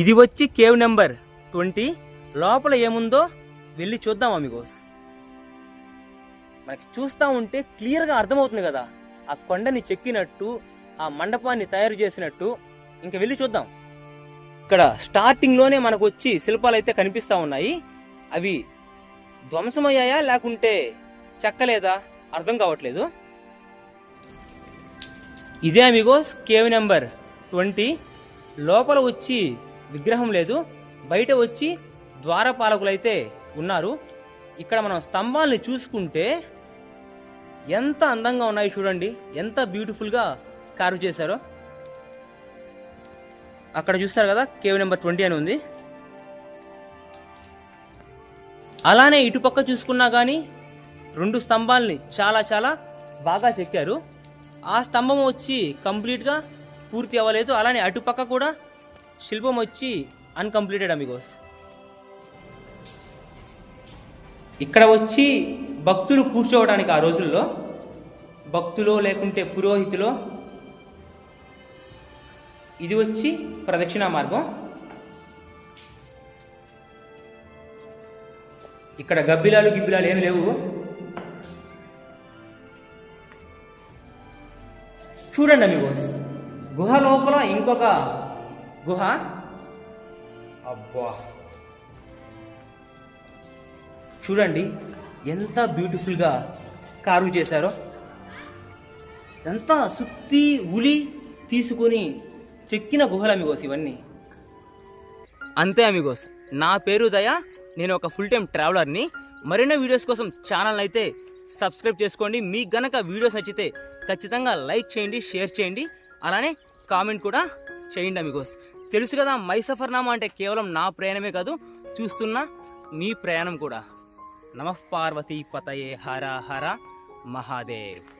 ఇది వచ్చి cave number twenty. లోపల ఏముందో వెళ్ళి చూద్దాం అమిగోస్. మనకి చూస్తా ఉంటే క్లియర్గా అర్థమవుతుంది కదా. ఆ కొండని చెక్కినట్టు ఆ మండపాన్ని తయారు చేసినట్టు. ఇంకా వెళ్ళి చూద్దాం. ఇక్కడ స్టార్టింగ్లోనే మనకు వచ్చి శిల్పాలు అయితే కనిపిస్తా ఉన్నాయి. అవి ధ్వంసమయ్యాయా లేకుంటే చెక్కలేదా? అర్థం కావట్లేదు. ఇదే అమిగోస్ కేవ్ నెంబర్ ట్వంటీ. లోపల వచ్చి విగ్రహం లేదు. బయట వచ్చి ద్వారపాలకులైతే ఉన్నారు. ఇక్కడ మనం స్తంభాల్ని చూసుకుంటే ఎంత అందంగా ఉన్నాయి చూడండి. ఎంత బ్యూటిఫుల్గా కారు చేశారో. అక్కడ చూస్తారు కదా కేవ్ నెంబర్ ట్వంటీ అని ఉంది. అలానే ఇటుపక్క చూసుకున్నా కానీ రెండు స్తంభాల్ని చాలా చాలా బాగా చెక్కారు. ఆ స్తంభం వచ్చి కంప్లీట్గా పూర్తి అవ్వలేదు. అలానే అటుపక్క కూడా శిల్పం వచ్చి అన్కంప్లీటెడ్ అమిగోస్. ఇక్కడ వచ్చి భక్తులు కూర్చోవడానికి ఆ రోజుల్లో భక్తులో లేకుంటే పురోహితులో ఇది వచ్చి ప్రదక్షిణా మార్గం. ఇక్కడ గబ్బిలాలు గిబ్బిలాలు ఏమి లేవు. చూడండి అమిగోస్ గుహ లోపల ఇంకొక గుహ? అబ్బా. చూడండి ఎంత బ్యూటిఫుల్గా కారు చేశారో. ఎంత సుత్తి ఉలి తీసుకొని చెక్కిన గుహలు అమిగోస్ ఇవన్నీ. అంతే అమిగోస్ నా పేరు దయ నేను ఒక ఫుల్ టైం ట్రావెలర్ని మరిన్నో వీడియోస్ కోసం ఛానల్ అయితే సబ్స్క్రైబ్ చేసుకోండి. మీకు గనక వీడియోస్ నచ్చితే ఖచ్చితంగా లైక్ చేయండి షేర్ చేయండి. అలానే కామెంట్ కూడా చేయండి అమిగోస్. తెలుసు కదా మై సఫర్నామా అంటే కేవలం నా ప్రయాణమే కాదు చూస్తున్న మీ ప్రయాణం కూడా. నమః పార్వతీ పతయే హర హర మహాదేవ్.